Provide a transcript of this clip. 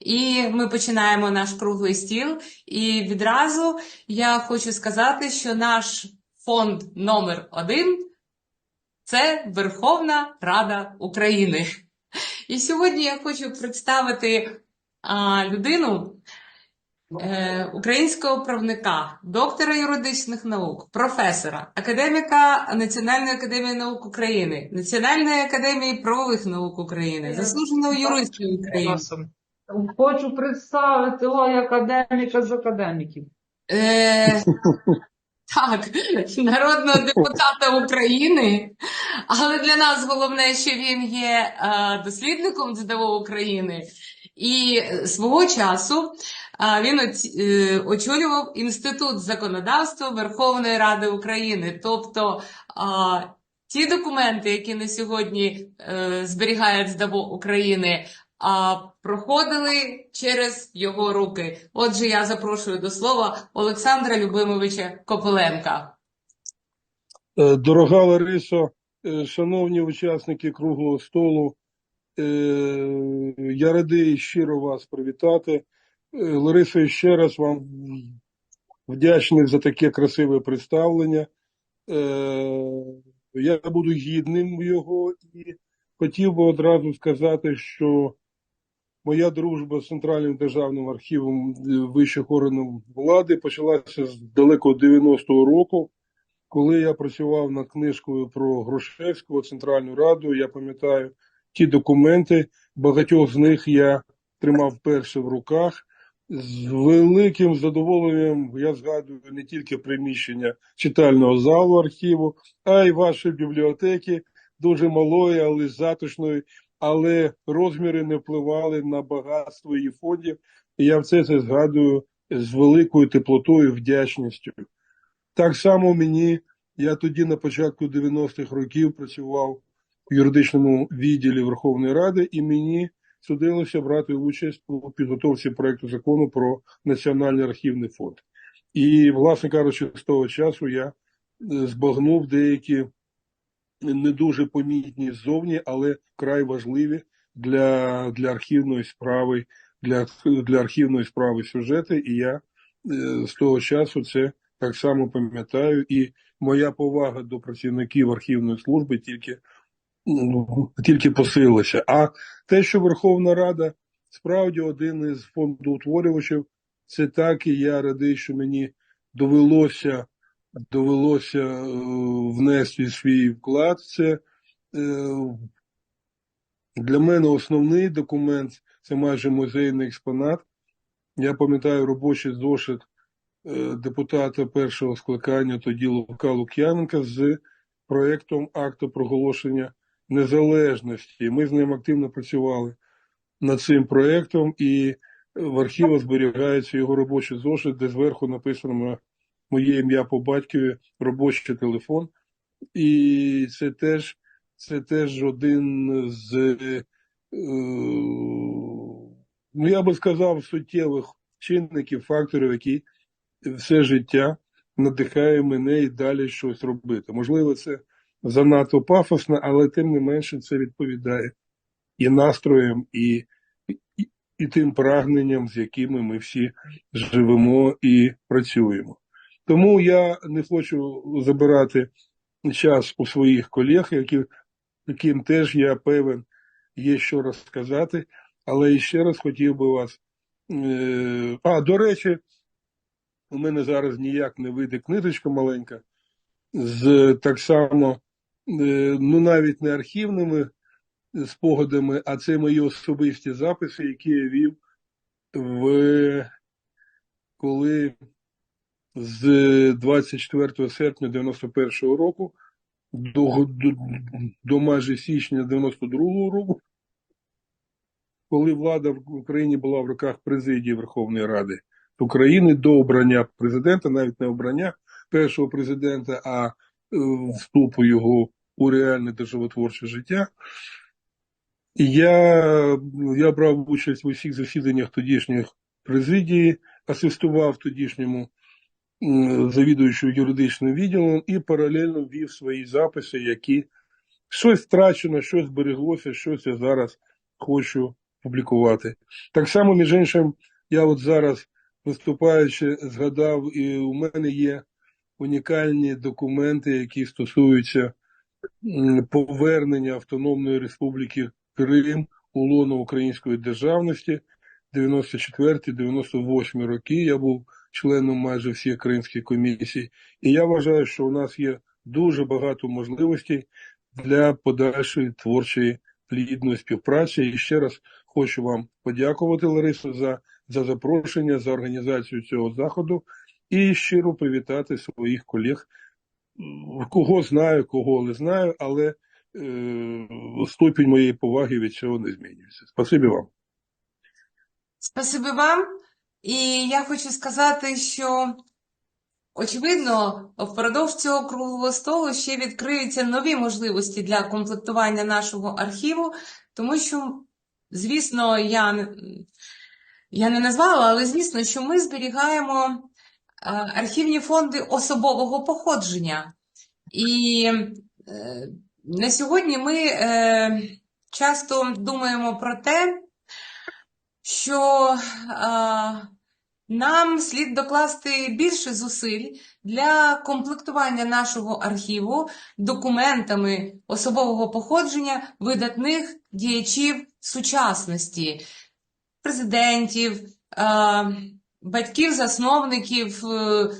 І ми починаємо наш круглий стіл. І відразу я хочу сказати, що наш фонд номер один це Верховна Рада України. І сьогодні я хочу представити а, людину, е, українського правника, доктора юридичних наук, професора, академіка Національної академії наук України, Національної академії правових наук України, заслуженого юриста України. Хочу представити ой, академіка з академіків. Е, так, народного депутата України, але для нас головне, що він є е, дослідником ЗДО України. І свого часу а, він е, очолював Інститут законодавства Верховної Ради України. Тобто ті документи, які на сьогодні е, зберігає ЗДО України, а, проходили через його руки. Отже, я запрошую до слова Олександра Любимовича Копиленка. Е, Дорога Ларисо, е, шановні учасники круглого столу, е, я радий щиро вас привітати. Ларисо, ще раз вам вдячний за таке красиве представлення. Я буду гідним його і хотів би одразу сказати, що моя дружба з Центральним державним архівом е, вищих органів влади почалася з далекого 90-го року. Коли я працював над книжкою про Грушевського, Центральну Раду, я пам'ятаю ті документи, багатьох з них я тримав вперше в руках. З великим задоволенням я згадую не тільки приміщення читального залу архіву, а й ваші бібліотеки, дуже малої, але затишної, але розміри не впливали на багатство її фондів. І я все це згадую з великою теплотою вдячністю. Так само мені, я тоді на початку 90-х років працював в юридичному відділі Верховної Ради, і мені судилося брати участь у підготовці проекту закону про Національний архівний фонд. І, власне кажучи, з того часу я збагнув деякі не дуже помітні ззовні, але вкрай важливі для, для архівної справи, для, для архівної справи сюжети. І я е, з того часу це так само пам'ятаю, і моя повага до працівників архівної служби тільки, ну, тільки посилилася. А те, що Верховна Рада справді один із фондоутворювачів, це так, і я радий, що мені довелося, довелося е, внести свій вклад. Це е, для мене основний документ це майже музейний експонат. Я пам'ятаю робочий зошит е, депутата першого скликання тоді Лука Лук'яненка з проєктом акту проголошення незалежності. Ми з ним активно працювали над цим проєктом, і в архівах зберігається його робочий зошит, де зверху написано моє ім'я по батькові, робочий телефон. І це теж, це теж один з, е, ну я би сказав, суттєвих чинників, факторів, які все життя надихає мене і далі щось робити. Можливо, це занадто пафосно, але тим не менше це відповідає і настроям, і, і, і тим прагненням, з якими ми всі живемо і працюємо. Тому я не хочу забирати час у своїх колег, які, яким теж я певен є що розказати, але ще раз хотів би вас. Е, а, до речі, у мене зараз ніяк не вийде книжечка маленька з так само, е, ну навіть не архівними спогадами, а це мої особисті записи, які я вів в коли з 24 серпня 91-го року до, до, до майже січня 92-го року, коли влада в Україні була в руках президії Верховної Ради України до обрання президента, навіть не обрання першого президента, а е, вступу його у реальне державотворче життя. Я, я брав участь в усіх засіданнях тодішніх президії, асистував тодішньому м, юридичним відділом і паралельно вів свої записи, які щось втрачено, щось збереглося, щось я зараз хочу публікувати. Так само, між іншим, я от зараз, виступаючи, згадав, і у мене є унікальні документи, які стосуються повернення Автономної Республіки Крим у лоно української державності 94-98 роки. Я був членом майже всіх кримських комісій. І я вважаю, що у нас є дуже багато можливостей для подальшої творчої плідної співпраці. І ще раз хочу вам подякувати, Ларисо, за, за запрошення, за організацію цього заходу і щиро привітати своїх колег. Кого знаю, кого не знаю, але е, ступінь моєї поваги від цього не змінюється. Спасибі вам. Спасибі вам. І я хочу сказати, що, очевидно, впродовж цього круглого столу ще відкриються нові можливості для комплектування нашого архіву, тому що, звісно, я, я не назвала, але звісно, що ми зберігаємо е, архівні фонди особового походження. І е, на сьогодні ми е, часто думаємо про те, що нам слід докласти більше зусиль для комплектування нашого архіву документами особового походження видатних діячів сучасності, президентів, батьків-засновників е,